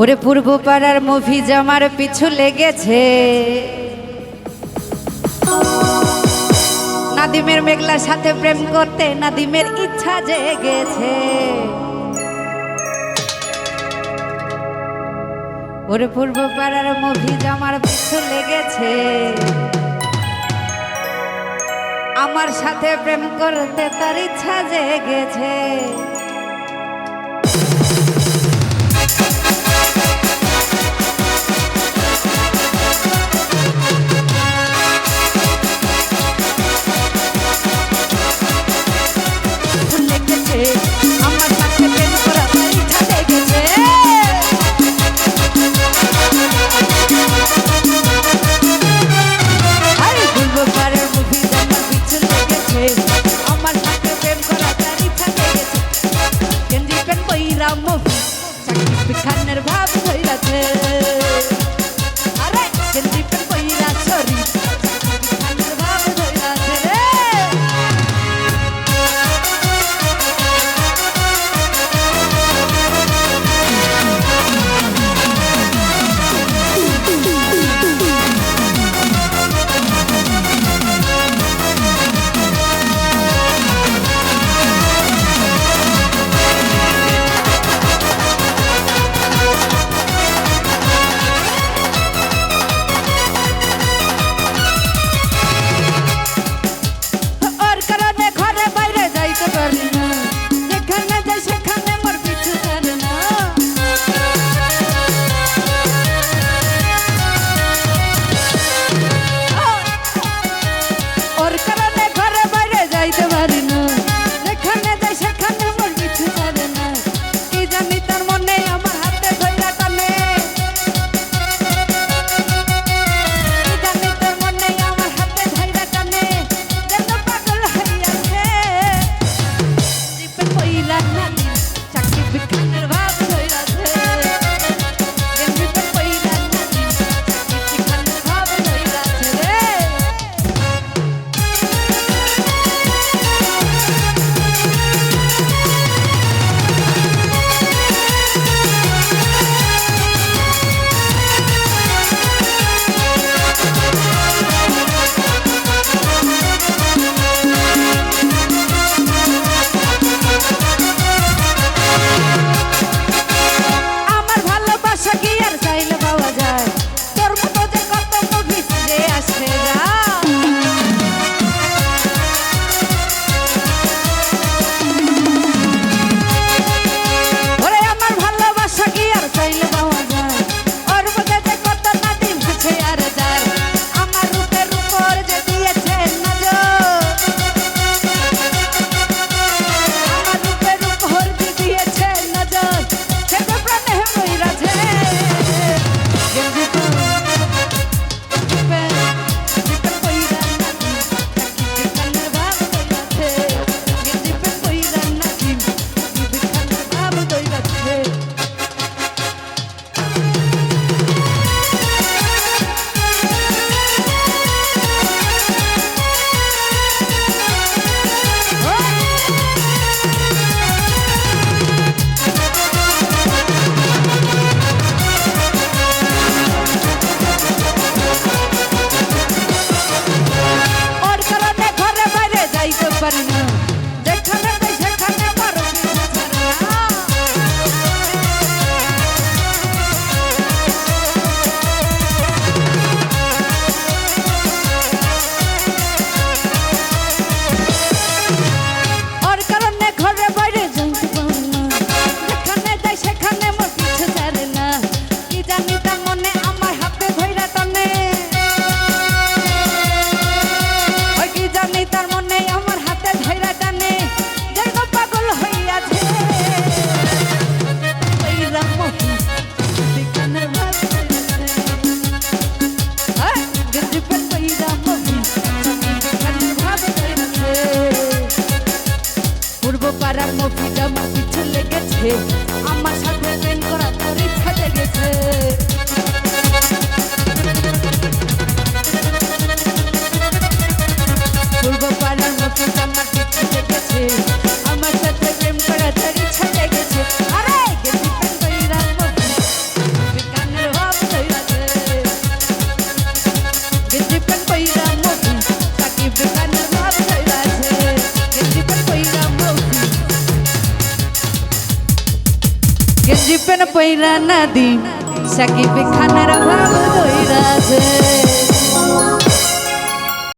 ওরে পূর্ব পাড়ার মুভি জামার পিছু লেগেছে। নাদিমের মেঘলার সাথে প্রেম করতে নাদিমের ইচ্ছা জেগেছে। ওরে পূর্ব পাড়ার মুভি জামার পিছু লেগেছে। আমার সাথে প্রেম করতে তার ইচ্ছা জেগেছে। পাড়ার মফিটা মফি চলে গেছে। আমার সাথে প্রেম করা তোর ইচ্ছা লেগেছে গেঞ্জি পেন পইরা নাদি সাকিব খানের ভাব ধইরাছে